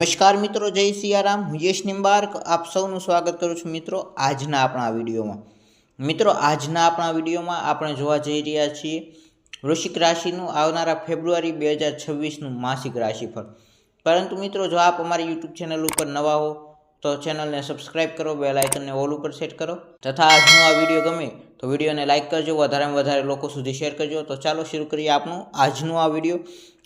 નમસ્કાર મિત્રો, જય સિયારામ. હું યશ નિંબાર્ક. આપ સૌનું સ્વાગત કરું છું મિત્રો આજના આપણા વિડીયોમાં. મિત્રો, આજના આપણા વિડીયોમાં આપણે જોવા જઈ રહ્યા છીએ વૃશ્ચિક રાશિનું આવનારા ફેબ્રુઆરી બે હજાર છવ્વીસનું માસિક રાશિફળ. પરંતુ મિત્રો, જો આપ અમારી યુટ્યુબ ચેનલ ઉપર નવા હો, તો ચેનલને સબસ્ક્રાઇબ કરો, બેલ આઇકનને ઓલ ઉપર સેટ કરો. તથા આજનો આ વીડિયો ગમે, તો વિડીયોને લાઇક કરજો, વધારેમાં વધારે લોકો સુધી શેર કરજો. તો ચાલો શરૂ કરીએ આપણું આજનું આ વીડિયો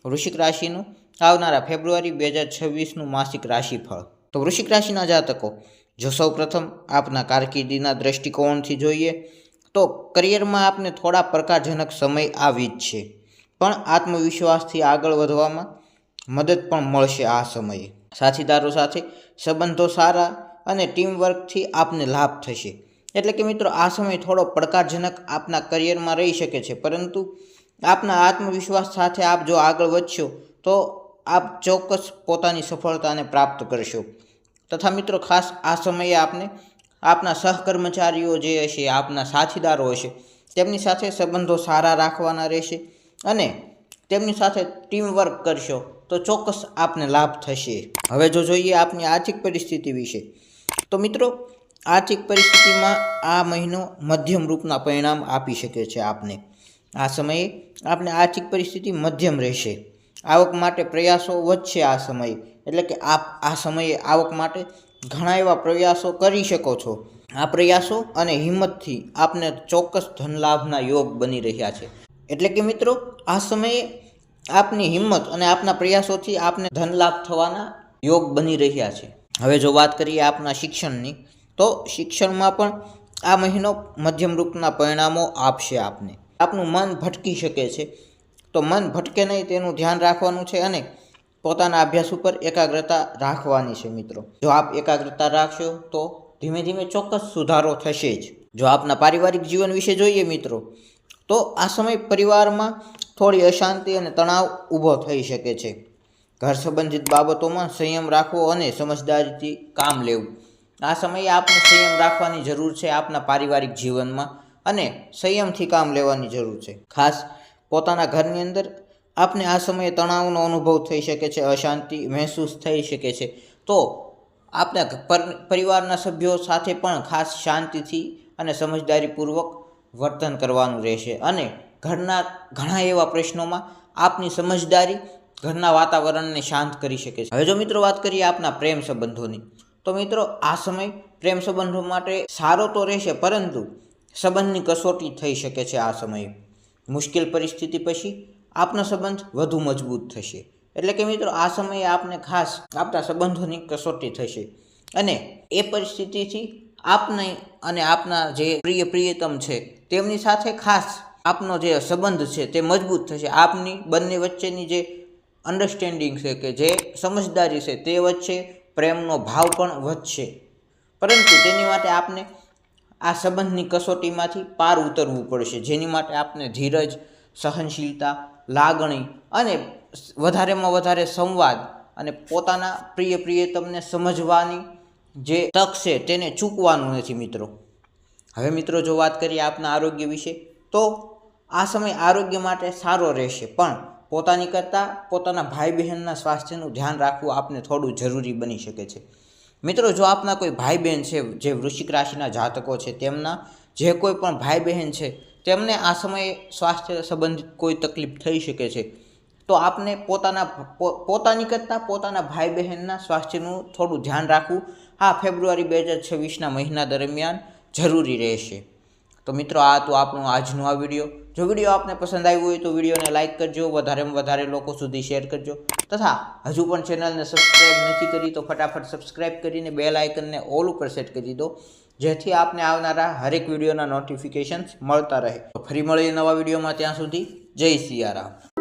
વૃશ્ચિક રાશિનું. આવનારા ફેબ્રુઆરી બે હજાર છવ્વીસનું માસિક રાશિફળ. તો વૃશ્ચિક રાશિના જાતકો, જો સૌ પ્રથમ આપના કારકિર્દીના દ્રષ્ટિકોણથી જોઈએ, તો કરિયરમાં આપને થોડા પ્રકારજનક સમય આવી જ છે. પણ આત્મવિશ્વાસથી આગળ વધવામાં મદદ પણ મળશે આ સમયે. સાથીદારો સાથે સંબંધો સારા અને ટીમવર્કથી આપને લાભ થશે. એટલે કે મિત્રો, આ સમય થોડો પડકારજનક આપના કરિયરમાં રહી શકે છે. પરંતુ આપના આત્મવિશ્વાસ સાથે આપ જો આગળ વધશો, તો આપ ચોક્કસ પોતાની સફળતાને પ્રાપ્ત કરશો. તથા મિત્રો, ખાસ આ સમયે આપને આપના સહકર્મચારીઓ જે હશે, આપના સાથીદારો હશે, તેમની સાથે સંબંધો સારા રાખવાના રહેશે અને તેમની સાથે ટીમ વર્ક કરશો તો ચોક્કસ આપને લાભ થશે. હવે જો જોઈએ આપની આર્થિક પરિસ્થિતિ વિશે, તો મિત્રો, આર્થિક પરિસ્થિતિમાં આ મહિનો મધ્યમ રૂપના પરિણામ આપી શકે છે આપને. આ સમયે આપને આર્થિક પરિસ્થિતિ મધ્યમ રહેશે. આવક માટે પ્રયાસો વધશે આ સમયે. એટલે કે આપ આ સમયે આવક માટે ઘણા એવા પ્રયાસો કરી શકો છો. આ પ્રયાસો અને હિંમતથી આપને ચોક્કસ ધનલાભના યોગ બની રહ્યા છે. એટલે કે મિત્રો, આ સમયે આપની હિંમત અને આપના પ્રયાસોથી આપને ધનલાભ થવાના યોગ બની રહ્યા છે. હવે જો વાત કરીએ આપના શિક્ષણની, તો શિક્ષણમાં પણ આ મહિનો મધ્યમ રૂપના પરિણામો આપશે આપને. આપનું મન ભટકી શકે છે. તો મન ભટકે નહીં તેનું ધ્યાન રાખવાનું છે અને પોતાના અભ્યાસ ઉપર એકાગ્રતા રાખવાની છે મિત્રો. જો આપ એકાગ્રતા રાખશો તો ધીમે ધીમે ચોક્કસ સુધારો થશે જ. જો આપના પારિવારિક જીવન વિશે જોઈએ મિત્રો, તો આ સમય પરિવારમાં થોડી અશાંતિ અને તણાવ ઊભો થઈ શકે છે. ઘર સંબંધિત બાબતોમાં સંયમ રાખવો અને સમજદારીથી કામ લેવું. આ સમયે આપને સંયમ રાખવાની જરૂર છે આપના પારિવારિક જીવનમાં અને સંયમથી કામ લેવાની જરૂર છે. ખાસ પોતાના ઘરની અંદર આપને આ સમયે તણાવનો અનુભવ થઈ શકે છે, અશાંતિ મહેસૂસ થઈ શકે છે. તો આપના પર- પરિવારના સભ્યો સાથે પણ ખાસ શાંતિથી અને સમજદારીપૂર્વક વર્તન કરવાનું રહેશે. અને ઘરના ઘણા એવા પ્રશ્નોમાં આપની સમજદારી ઘરના વાતાવરણને શાંત કરી શકે છે. હવે જો મિત્રો વાત કરીએ આપના પ્રેમ સંબંધોની, તો મિત્રો આ સમય પ્રેમ સંબંધો માટે સારો તો રહેશે, પરંતુ સંબંધની કસોટી થઈ શકે છે આ સમયે. મુશ્કેલ પરિસ્થિતિ પછી આપનો સંબંધ વધુ મજબૂત થશે. એટલે કે મિત્રો, આ સમયે આપને ખાસ આપના સંબંધોની કસોટી થશે. અને એ પરિસ્થિતિથી આપને અને આપના જે પ્રિય પ્રિયતમ છે, તેમની સાથે ખાસ આપનો જે સંબંધ છે તે મજબૂત થશે. આપની બંને વચ્ચેની જે અન્ડરસ્ટેન્ડિંગ છે કે જે સમજદારી છે તે વચ્ચે પ્રેમનો ભાવ પણ વધશે. પરંતુ તેની માટે આપને આ સંબંધની કસોટીમાંથી પાર ઉતરવું પડશે. જેની માટે આપને ધીરજ, સહનશીલતા, લાગણી અને વધારેમાં વધારે સંવાદ અને પોતાના પ્રિય પ્રિયતમને સમજવાની જે તક છે તેને ચૂકવાનું નથી મિત્રો. હવે મિત્રો જો વાત કરીએ આપના આરોગ્ય વિશે, તો આ સમય આરોગ્ય માટે સારો રહેશે. પણ પોતાની કરતાં પોતાના ભાઈ બહેનના સ્વાસ્થ્યનું ધ્યાન રાખવું આપને થોડું જરૂરી બની શકે છે. મિત્રો, જો આપના કોઈ ભાઈ બહેન છે, જે વૃશ્ચિક રાશિના જાતકો છે, તેમના જે કોઈ પણ ભાઈ બહેન છે, તેમને આ સમયે સ્વાસ્થ્ય સંબંધિત કોઈ તકલીફ થઈ શકે છે, તો આપને પોતાના પોતાની કરતાં પોતાના ભાઈ બહેનના સ્વાસ્થ્યનું થોડું ધ્યાન રાખવું આ ફેબ્રુઆરી બે હજાર છવ્વીસના મહિના દરમિયાન જરૂરી રહેશે. તો મિત્રો, આ તો આપણો આજનો આ વીડિયો. જો વીડિયો આપને પસંદ આવ્યો હોય તો વિડીયોને લાઇક કરજો, વધારેમાં વધારે લોકો સુધી શેર કરજો. તથા હજુ પણ ચેનલને સબસ્ક્રાઈબ નથી કરી તો ફટાફટ સબસ્ક્રાઈબ કરીને બેલ આઇકનને ઓલ ઉપર સેટ કરી દો, જેથી આપને આવનારા હરેક વિડીયોના નોટિફિકેશન્સ મળતા રહે. ફરી મળીએ નવા વિડીયોમાં ત્યાં સુધી, જય સિયારામ.